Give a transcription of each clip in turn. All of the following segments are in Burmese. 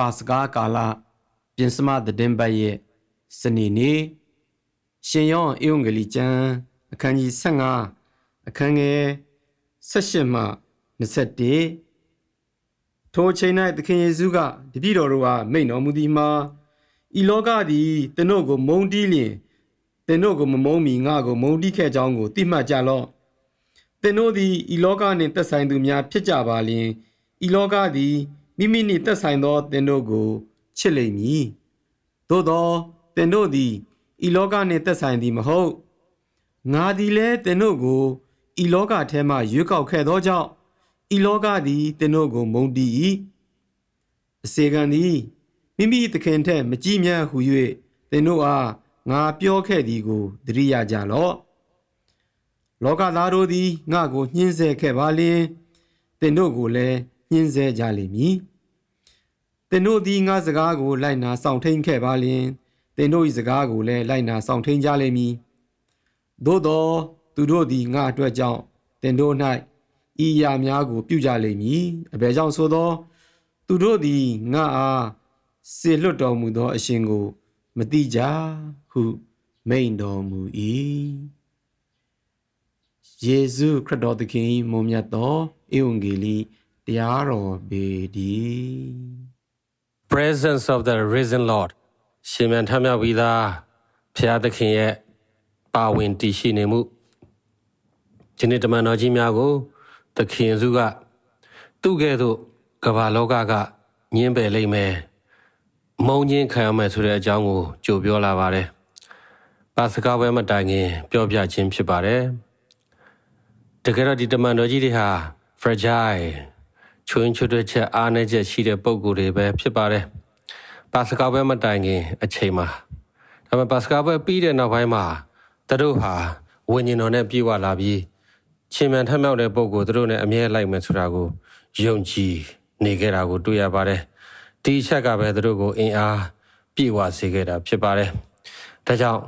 ပါစကားကာလပြင်စမသတင်းပတ်ရဲ့စနေနေ့ရှင်ယောဟန်ဧဝံဂေလိကျမ်းအခန်းကြီး15အခန်းငယ်18မှ21ထိုအချိန်၌သခင်ယေရှုကတပည့်တော်တို့အားမိန့်တော်မူသည်မှာဤလောကသည်သင်တို့ကို မုန်းတီးလျင်သင်တို့ကိုမမုန်းမီငါကိုမုန်းတီးခဲ့ကြောင်းကိုသိမှတ်ကြလော့သင်တို့သည်ဤလောကနှင့်သက်ဆိုင်သူများဖြစ်ကြပါလျင်ဤလောကသည် မိမိနှင့်သက်ဆိုင်သောသင်တို့ကိုချစ်လိမ့်မည်သို့သောသင်တို့သည်ဤလောကနှင့်သက်ဆိုင်သည်မဟုတ်ငါသည်လည်းသင်တို့ကိုဤလောကထဲမှရွေးကောက်ခဲ့သောကြောင့်ဤလောကသည်သင်တို့ကိုမုန်းတီး၏အစေခံသည်မိမိသခင်ထက်မကြည်မြတ်ဟု၍သင်တို့အားငါပြောခဲ့သည်ကိုသတိရကြလော့လောကသားတို့သည်ငါကိုညှင်းဆဲခဲ့ပါလျင်သင်တို့ကိုလည်းညှင်းဆဲကြလိမ့်မည် သင်တို့သည်ငါစကားကိုလိုက်နာဆောင်ထိန်ခဲ့ပါလျင်သင်တို့၏စကားကိုလည်းလိုက်နာဆောင်ထိန်ကြလိမ့်မည်သို့သောသူတို့သည်ငါအတွက်ကြောင့်သင်တို့၌ဤအရာများကို ပြုကြလိမ့်မည်အဘယ်ကြောင့်ဆိုသော သူတို့သည်ငါအားစေလွတ်တော်မူသော အရှင်ကို မတိကြဟုမိန်တော်မူ၏ယေရှုခရစ်တော်သခင်၏မွန်မြတ်သောဧဝံဂေလိတရားတော်ပေတည်း presence of the risen lord ရှင်မြန်ထမြောက်ပြီးသားဖျားသခင်ရဲ့ပါဝင်တည်ရှိနေမှုဒီနေ့တမန်တော်ကြီးများကို သခင်စုကသူ့ကဲ့သို့ကမ္ဘာလောကကညင်းပယ်လိမ့်မယ်မုံချင်းခံရမယ်ဆိုတဲ့အကြောင်းကိုကြိုပြောလာပါတယ်ပါစကားပွဲမတိုင်ခင် ပြောပြခြင်းဖြစ်ပါတယ်တကယ်တော့ဒီတမန်တော်ကြီးတွေဟာ fragile ချွင်းချွတ်တဲ့ချက်အားနည်းချက်ရှိတဲ့ပုံကိုယ်တွေပဲဖြစ်ပါတယ်။ပါစကားပွဲမတိုင်ခင် အချိန်မှာဒါပေမဲ့ပါစကားပွဲပြီးတဲ့နောက်ပိုင်းမှာသူတို့ဟာဝิญဉ်တော်နဲ့ပြေဝလာပြီးချင်းမြန်ထမြောက်တဲ့ပုံကိုယ်သူတို့နဲ့အမြဲလိုက်မယ်ဆိုတာကိုယုံကြည်နေခဲ့တာကိုတွေ့ရပါတယ်။ဒီအချက်ကပဲသူတို့ကိုအင်အားပြေဝစေခဲ့တာဖြစ်ပါတယ်။ဒါကြောင့်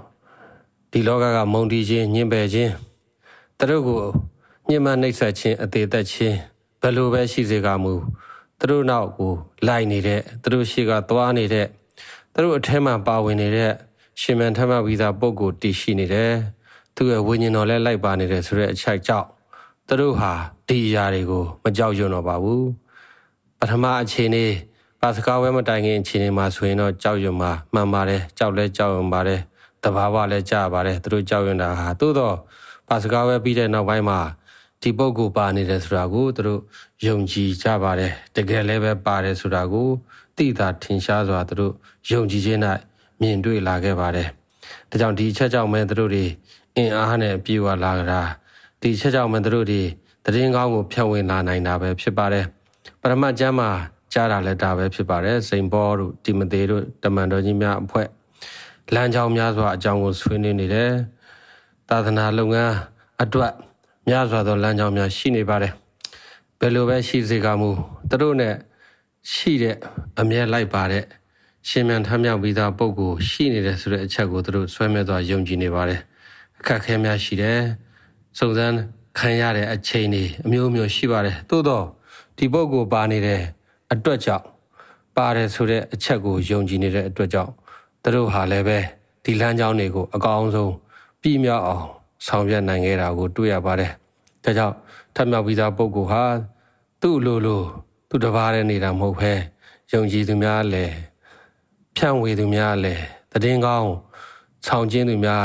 ဒီလောကကမုံတီးခြင်းညှင်းပယ်ခြင်းသူတို့ကိုညှဉ်းပန်းနှိပ်စက်ခြင်းအသေးသက်ခြင်း ဘယ်လိုပဲရှိစေကမူသူတို့နောက်ကိုလိုက်နေတဲ့သူတို့ရှေ့ကသွားနေတဲ့သူတို့အထက်မှာပါဝင်နေတဲ့ရှင်မန်ထမဝီသာပုံကိုတည်ရှိနေတယ်သူရဲ့ဝိညာဉ်တော်လည်းလိုက်ပါနေတယ်ဆိုတဲ့အချက်ကြောင့်သူတို့ဟာဒီအရာတွေကိုမကြောက်ရွံ့တော့ပါဘူးပထမအချိန်လေးပါစကားဝဲမတိုင်ခင်အချိန်လေးမှာဆိုရင်တော့ကြောက်ရွံ့မှာမှန်ပါတယ်ကြောက်လဲကြောက်ရွံ့ပါတယ်တဘာဝလည်းကြားပါတယ်သူတို့ကြောက်ရွံ့တာဟာသို့တော့ပါစကားဝဲပြီးတဲ့နောက်ပိုင်းမှာ ဒီပုဂ္ဂိုလ်ပါနေတယ်ဆိုတာကိုသူတို့ယုံကြည်ကြပါတယ်တကယ်လည်းပဲပါတယ်ဆိုတာကိုသိတာထင်ရှားစွာသူတို့ယုံကြည်ခြင်း၌မြင်တွေ့လာခဲ့ပါတယ်ဒါကြောင့်ဒီအချက်ကြောင့်ပဲသူတို့တွေအင်အားနဲ့ပြေဝလာကြတာဒီအချက်ကြောင့်ပဲသူတို့တွေတည်င်းကောင်းကိုဖြန့်ဝေလာနိုင်တာပဲဖြစ်ပါတယ်ပရမတ်ကျမ်းမှာကြားတာလည်းဒါပဲဖြစ်ပါတယ်စိန်ဘောတို့ဒီမသေးတို့တမန်တော်ကြီးများအဖွဲ့လမ်းကြောင်းများစွာအကြောင်းကိုဆွေးနွေးနေတယ်သာသနာလုပ်ငန်းအတွက် များစွာသောလမ်းကြောင်းများရှိနေပါတယ်ဘယ်လိုပဲရှိစေကမူသူတို့နဲ့ရှိတဲ့အမြဲလိုက်ပါတဲ့ရှင်မြန်ထမြောက်ပြီးသားပုံကိုရှိနေတယ်ဆိုတဲ့အချက်ကိုသူတို့ဆွဲမဲ့သွားယုံကြည်နေပါတယ်အခက်အခဲများရှိတယ်စုံစမ်းခံရတဲ့အချိန်တွေအမျိုးမျိုးရှိပါတယ်သို့တော့ဒီပုံကိုပါနေတဲ့အတွက်ကြောင့်ပါတယ်ဆိုတဲ့အချက်ကိုယုံကြည်နေတဲ့အတွက်ကြောင့်သူတို့ဟာလည်းပဲဒီလမ်းကြောင်းတွေကိုအကောင်းဆုံးပြည့်မြောက်အောင် ဆောင်ရွက်နိုင်ခဲ့တာကိုတွေ့ရပါတယ်။ဒါကြောင့်ထပ်မြောက်ပြီးသားပုဂ္ဂိုလ်ဟာသူ့လိုလိုသူတပါးနဲ့နေတာမဟုတ်ဘဲယုံကြည်သူများလည်းဖြန့်ဝေသူများလည်းတည်င်းကောင်းဆောင်ကျင်းသူများ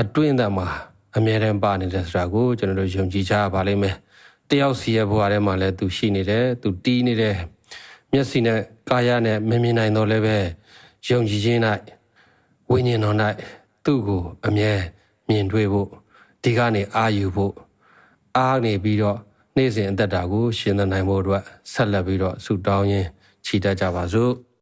အတွင်းသက်မှာအမြဲတမ်းပါနေတယ်ဆိုတာကိုကျွန်တော်တို့ယုံကြည်ကြပါလိမ့်မယ်။တယောက်စီရဲ့ဘဝထဲမှာလည်းသူရှိနေတယ်သူတီးနေတယ်မျက်စိနဲ့ကာယနဲ့မမြင်နိုင်တော့လည်းပဲယုံကြည်ခြင်း၌ဝိညာဉ်တော်၌သူ့ကိုအမြဲမြင်တွေ့ဖို့ ဒီကနေအာယူဖို့အားနေပြီးတော့နေ့စဉ်အသက်တာကို ရှင်းသနိုင်ဖို့အတွက်ဆက်လက်ပြီးတော့ဆုတောင်းရင်းခြိတက်ကြပါစို့